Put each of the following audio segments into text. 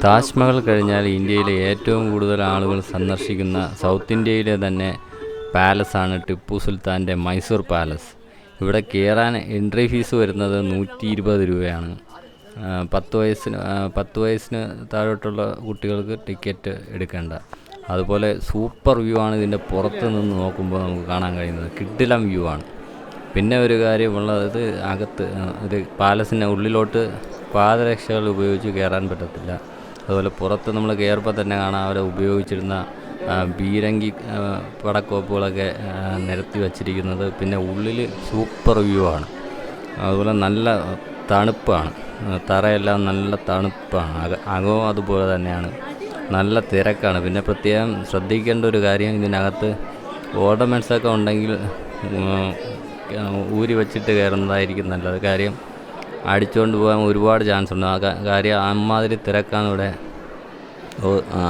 താജ്മഹൽ കഴിഞ്ഞാൽ ഇന്ത്യയിലെ ഏറ്റവും കൂടുതൽ ആളുകൾ സന്ദർശിക്കുന്ന സൗത്ത് ഇന്ത്യയിലെ തന്നെ പാലസാണ് ടിപ്പു സുൽത്താന്റെ മൈസൂർ പാലസ് ഇവിടെ കയറാൻ എൻട്രി ഫീസ് വരുന്നത് നൂറ്റി ഇരുപത് രൂപയാണ് പത്ത് വയസ്സിന് പത്ത് വയസ്സിന് താഴോട്ടുള്ള കുട്ടികൾക്ക് ടിക്കറ്റ് എടുക്കേണ്ട. അതുപോലെ സൂപ്പർ വ്യൂ ആണ് ഇതിന്റെ പുറത്ത് നിന്ന് നോക്കുമ്പോൾ നമുക്ക് കാണാൻ കഴിയുന്നത്. കിഡിലം വ്യൂ ആണ്. പിന്നെ ഒരു കാര്യമുള്ളത് അകത്ത് ഇത് പാലസിന്റെ ഉള്ളിലോട്ട് പാദരക്ഷകൾ ഉപയോഗിച്ച് കയറാൻ പറ്റത്തില്ല. അതുപോലെ പുറത്ത് നമ്മൾ കയറുമ്പോൾ തന്നെ കാണാം അവരെ ഉപയോഗിച്ചിരുന്ന ബീരങ്കി പടക്കോപ്പുകളൊക്കെ നിരത്തി വച്ചിരിക്കുന്നത്. പിന്നെ ഉള്ളിൽ സൂപ്പർ വ്യൂ ആണ്. അതുപോലെ നല്ല തണുപ്പാണ്. തറയെല്ലാം നല്ല തണുപ്പാണ്. അക അകവും അതുപോലെ തന്നെയാണ്. നല്ല തിരക്കാണ്. പിന്നെ പ്രത്യേകം ശ്രദ്ധിക്കേണ്ട ഒരു കാര്യം ഇതിനകത്ത് ഓർഡമെൻസൊക്കെ ഉണ്ടെങ്കിൽ ഊരി വച്ചിട്ട് കയറുന്നതായിരിക്കും നല്ലത്. കാര്യം അടിച്ചുകൊണ്ട് പോകാൻ ഒരുപാട് ചാൻസ് ഉണ്ട്. ആ കാര്യം അമ്മാതിരി തിരക്കാണ് ഇവിടെ.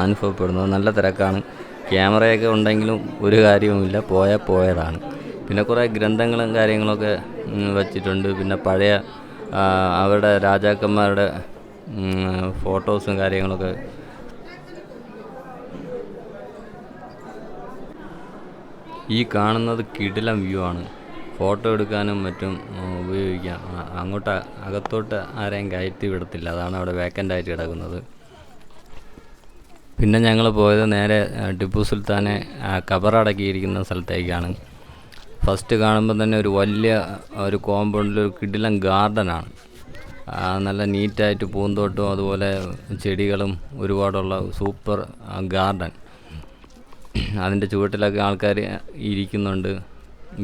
അനുഭവപ്പെടുന്നത്. നല്ല തിരക്കാണ്. ക്യാമറയൊക്കെ ഉണ്ടെങ്കിലും ഒരു കാര്യവുമില്ല. പോയാൽ പോയതാണ്. പിന്നെ കുറേ ഗ്രന്ഥങ്ങളും കാര്യങ്ങളൊക്കെ വച്ചിട്ടുണ്ട്. പിന്നെ പഴയ അവരുടെ രാജാക്കന്മാരുടെ ഫോട്ടോസും കാര്യങ്ങളൊക്കെ. ഈ കാണുന്നത് കിടിലം വ്യൂ ആണ്. ഫോട്ടോ എടുക്കാനും മറ്റും ഉപയോഗിക്കാം. അങ്ങോട്ട് അകത്തോട്ട് ആരെയും കയറ്റി വിടത്തില്ല. അതാണ് അവിടെ വേക്കന്റായിട്ട് കിടക്കുന്നത്. പിന്നെ ഞങ്ങൾ പോയത് നേരെ ടിപ്പു സുൽത്താനെ കബറടക്കിയിരിക്കുന്ന സ്ഥലത്തേക്കാണ്. ഫസ്റ്റ് കാണുമ്പോൾ തന്നെ ഒരു വലിയ ഒരു കോമ്പൗണ്ടിൽ ഒരു കിടിലം ഗാർഡനാണ് നല്ല നീറ്റായിട്ട് പൂന്തോട്ടവും അതുപോലെ ചെടികളും ഒരുപാടുള്ള സൂപ്പർ ഗാർഡൻ അതിന്റെ ചുവട്ടിലൊക്കെ ആൾക്കാർ ഇരിക്കുന്നുണ്ട്.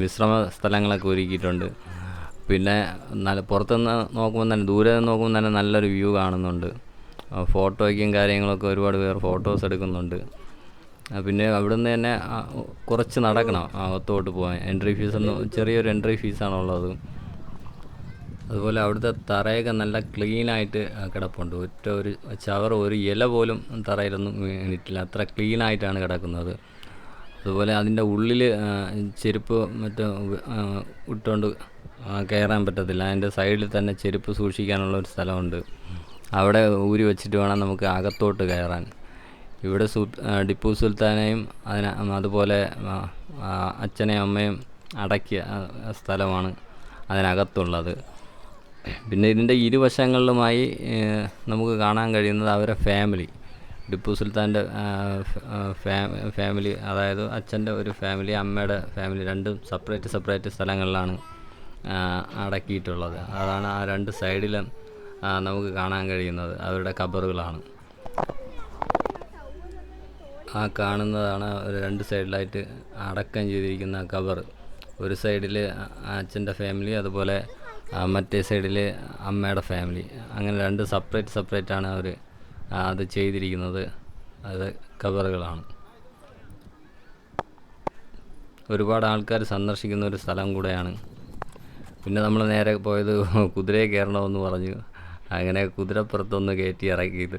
വിശ്രമ സ്ഥലങ്ങളൊക്കെ ഒരുക്കിയിട്ടുണ്ട്. പിന്നെ നല്ല പുറത്തുനിന്ന് നോക്കുമ്പോൾ തന്നെ ദൂരെ നിന്ന് നോക്കുമ്പോൾ തന്നെ നല്ലൊരു വ്യൂ കാണുന്നുണ്ട്. ഫോട്ടോയ്ക്കും കാര്യങ്ങളൊക്കെ ഒരുപാട് പേർ ഫോട്ടോസ് എടുക്കുന്നുണ്ട്. പിന്നെ അവിടുന്ന് തന്നെ കുറച്ച് നടക്കണം അകത്തോട്ട് പോകാൻ എൻട്രി ഫീസ് ഒന്ന് ചെറിയൊരു എൻട്രി ഫീസാണുള്ളത് അതുപോലെ അവിടുത്തെ തറയൊക്കെ നല്ല ക്ലീനായിട്ട് കിടപ്പുണ്ട്. ഒറ്റ ഒരു ചവർ ഒരു ഇല പോലും തറയിലൊന്നും വീണിട്ടില്ല അത്ര ക്ലീനായിട്ടാണ് കിടക്കുന്നത്. അതുപോലെ അതിന്റെ ഉള്ളിൽ ചെരുപ്പ് മറ്റോ ഇട്ടുകൊണ്ട് കയറാൻ പറ്റത്തില്ല. അതിന്റെ സൈഡിൽ തന്നെ ചെരുപ്പ് സൂക്ഷിക്കാനുള്ള ഒരു സ്ഥലമുണ്ട്. അവിടെ ഊരി വെച്ചിട്ട് വേണം നമുക്ക് അകത്തോട്ട് കയറാൻ ഇവിടെ സു ടിപ്പു സുൽത്താനെയും അതിന് അതുപോലെ അച്ഛനെയും അമ്മയും അടക്കിയ സ്ഥലമാണ് അതിനകത്തുള്ളത്. പിന്നെ ഇതിന്റെ ഇരുവശങ്ങളിലുമായി നമുക്ക് കാണാൻ കഴിയുന്നത് അവരെ ഫാമിലി. ടിപ്പു സുൽത്താന്റെ ഫാമിലി അതായത് അച്ഛന്റെ ഒരു ഫാമിലി അമ്മയുടെ ഫാമിലി രണ്ടും സെപ്പറേറ്റ് സെപ്പറേറ്റ് സ്ഥലങ്ങളിലാണ് അടക്കിയിട്ടുള്ളത്. അതാണ് ആ രണ്ട് സൈഡിലും നമുക്ക് കാണാൻ കഴിയുന്നത്. അവരുടെ കബറുകളാണ്. ആ കാണുന്നതാണ് രണ്ട് സൈഡിലായിട്ട് അടക്കം ചെയ്തിരിക്കുന്ന കബർ. ഒരു സൈഡിൽ അച്ഛന്റെ ഫാമിലി അതുപോലെ മറ്റേ സൈഡിൽ അമ്മയുടെ ഫാമിലി. അങ്ങനെ രണ്ട് സെപ്പറേറ്റ് സെപ്പറേറ്റ് ആണ് അവർ അത് ചെയ്തിരിക്കുന്നത് അത് കവറുകളാണ് ഒരുപാട് ആൾക്കാർ സന്ദർശിക്കുന്ന ഒരു സ്ഥലം കൂടെയാണ്. പിന്നെ നമ്മൾ നേരെ പോയത് കുതിരയെ കയറണമെന്ന് പറഞ്ഞു. അങ്ങനെ കുതിരപ്പുറത്തൊന്ന് കയറ്റി ഇറക്കിയത്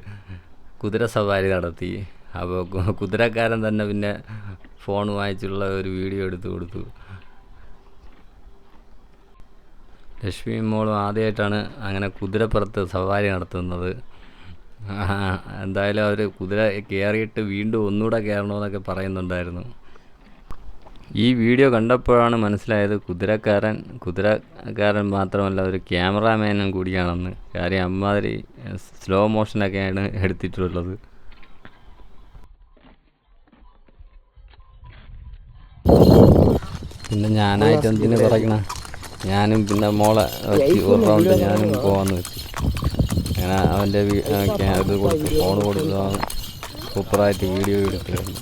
കുതിര സവാരി നടത്തി. അപ്പോൾ കുതിരക്കാരൻ തന്നെ പിന്നെ ഫോൺ വാങ്ങിച്ചുള്ള ഒരു വീഡിയോ എടുത്തു കൊടുത്തു. ലക്ഷ്മി മോളും ആദ്യമായിട്ടാണ് അങ്ങനെ കുതിരപ്പുറത്ത് സവാരി നടത്തുന്നത്. എന്തായാലും അവർ കുതിര കയറിയിട്ട് വീണ്ടും ഒന്നുകൂടെ കയറണമെന്നൊക്കെ പറയുന്നുണ്ടായിരുന്നു. ഈ വീഡിയോ കണ്ടപ്പോഴാണ് മനസ്സിലായത് കുതിരക്കാരൻ കുതിരക്കാരൻ മാത്രമല്ല ഒരു ക്യാമറാമാനും കൂടിയാണെന്ന്. കാര്യം അമ്മാതിരി സ്ലോ മോഷനൊക്കെയാണ് എടുത്തിട്ടുള്ളത്. പിന്നെ ഞാനായിട്ട് എന്തിനു പറയണ? ഞാനും പിന്നെ മോളെ വെച്ച് ഒരു റൗണ്ട് ഞാനും പോവാന്ന് വെച്ചു. അങ്ങനെ അവന്റെ ഇത് കൊടുത്തു. ഫോൺ കൊടുത്തു. സൂപ്പറായിട്ട് വീഡിയോ എടുത്തിരുന്നു.